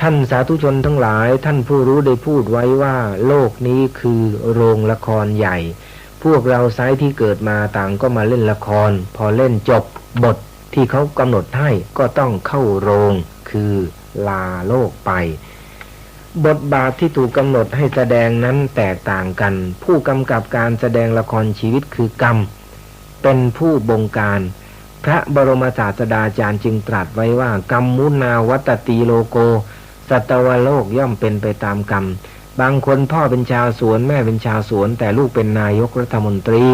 ท่านสาธุชนทั้งหลายท่านผู้รู้ได้พูดไว้ว่า โลกนี้คือโรงละครใหญ่ พวกเราไซที่เกิดมาต่างก็มาเล่นละคร พอเล่นจบบทที่เขากำหนดให้ก็ต้องเข้าโรงคือลาโลกไป บทบาทที่ถูกกำหนดให้แสดงนั้นแตกต่างกัน ผู้กำกับการแสดงละครชีวิตคือกรรม เป็นผู้บงการพระบรมศาสดาจารย์จึงตรัสไว้ว่ากรรมมุนาวัตตีโลโก สัตวโลกย่อมเป็นไปตามกรรม บางคนพ่อเป็นชาวสวนแม่เป็นชาวสวน แต่ลูกเป็นนายกรัฐมนตรี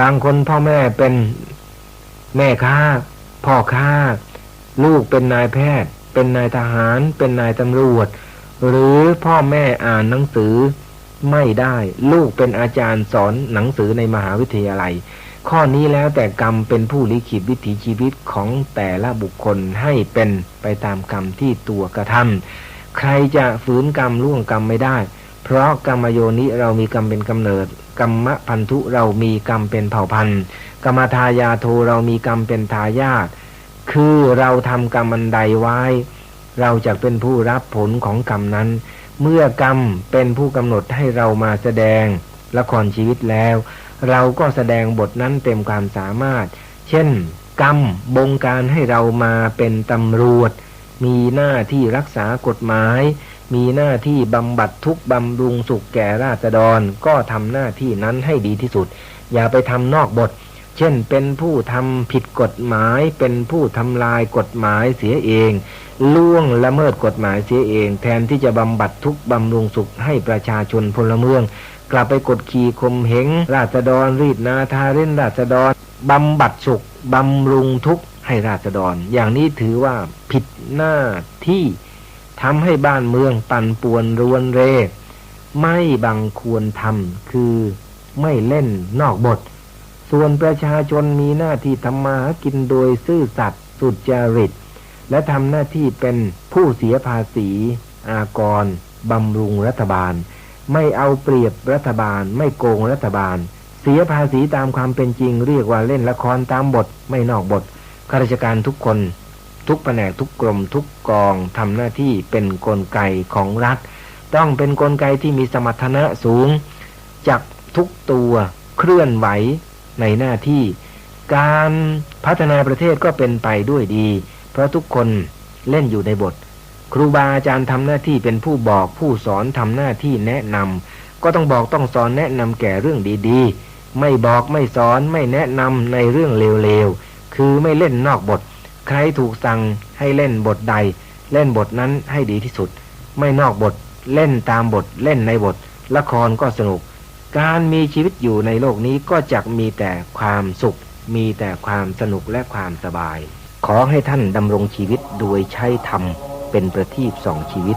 บางคนพ่อแม่เป็นแม่ค้า พ่อค้า ลูกเป็นนายแพทย์ เป็นนายทหาร เป็นนายตำรวจ หรือพ่อแม่อ่านหนังสือไม่ได้ ลูกเป็นอาจารย์สอนหนังสือในมหาวิทยาลัย ข้อนี้แล้วแต่กรรมเป็นผู้ลิขิตวิถีชีวิตของแต่ละบุคคลให้เป็นไปตามกรรมที่ตัวกระทำใครจะฝืนกรรมล่วงกรรมไม่ได้ เพราะกรรมโยนิเรามีกรรมเป็นกำเนิดกรรมพันธุเรามีกรรมเป็นเผ่าพันธุ์กรรมทายาโทเรามีกรรมเป็นทายาทคือเราทำกรรมอันใดไว้ เราจะเป็นผู้รับผลของกรรมนั้น เมื่อกรรมเป็นผู้กำหนดให้เรามาแสดงละครชีวิตแล้ว เราก็แสดงบทนั้นเต็มความสามารถ เช่น กรรมบงการให้เรามาเป็นตำรวจ มีหน้าที่รักษากฎหมาย มีหน้าที่บำบัดทุกข์บำรุงสุขแก่ราษฎร ก็ทำหน้าที่นั้นให้ดีที่สุด อย่าไปทำนอกบท เช่น เป็นผู้ทำผิดกฎหมาย เป็นผู้ทำลายกฎหมายเสียเองล่วงละเมิดกฎหมายเสียเอง แทนที่จะบำบัดทุกข์บำรุงสุขให้ประชาชนพลเมือง กลับไปกดขี่ข่มเหงราษฎรรีดนาทาเล่นราษฎรบำบัดสุขบำรุงทุกข์ให้ราษฎร อย่างนี้ถือว่าผิดหน้าที่ทำให้บ้านเมืองปั่นป่วนรวนเร ไม่บังควรทำคือไม่เล่นนอกบท ส่วนประชาชนมีหน้าที่ทำมาหากินโดยซื่อสัตย์สุจริต และทำหน้าที่เป็นผู้เสียภาษี อากรบำรุงรัฐบาล ไม่เอาเปรียบรัฐบาล ไม่โกงรัฐบาล เสียภาษีตามความเป็นจริง เรียกว่าเล่นละครตามบท ไม่นอกบทข้าราชการทุกคน ทุกแผนกทุกกรมทุกกองทำหน้าที่เป็นนกลไกของรัฐ ต้องเป็นนกลไกที่มีสมรรถนะสูง จับทุกตัวเคลื่อนไหวในหน้าที่ การพัฒนาประเทศก็เป็นไปด้วยดี เพราะทุกคนเล่นอยู่ในบท ครูบาอาจารย์ทำหน้าที่เป็นผู้บอกผู้สอนทำหน้าที่แนะนำก็ต้องบอกต้องสอนแนะนำแก่เรื่องดีๆ ไม่บอกไม่สอนไม่แนะนำในเรื่องเลวๆคือไม่เล่นนอกบท ใครถูกสั่งให้เล่นบทใด เล่นบทนั้นให้ดีที่สุด ไม่นอกบท เล่นตามบท เล่นในบท ละครก็สนุก การมีชีวิตอยู่ในโลกนี้ก็จะมีแต่ความสุข มีแต่ความสนุกและความสบาย ขอให้ท่านดำรงชีวิตโดยใช้ธรรม เป็นประทีปสองชีวิต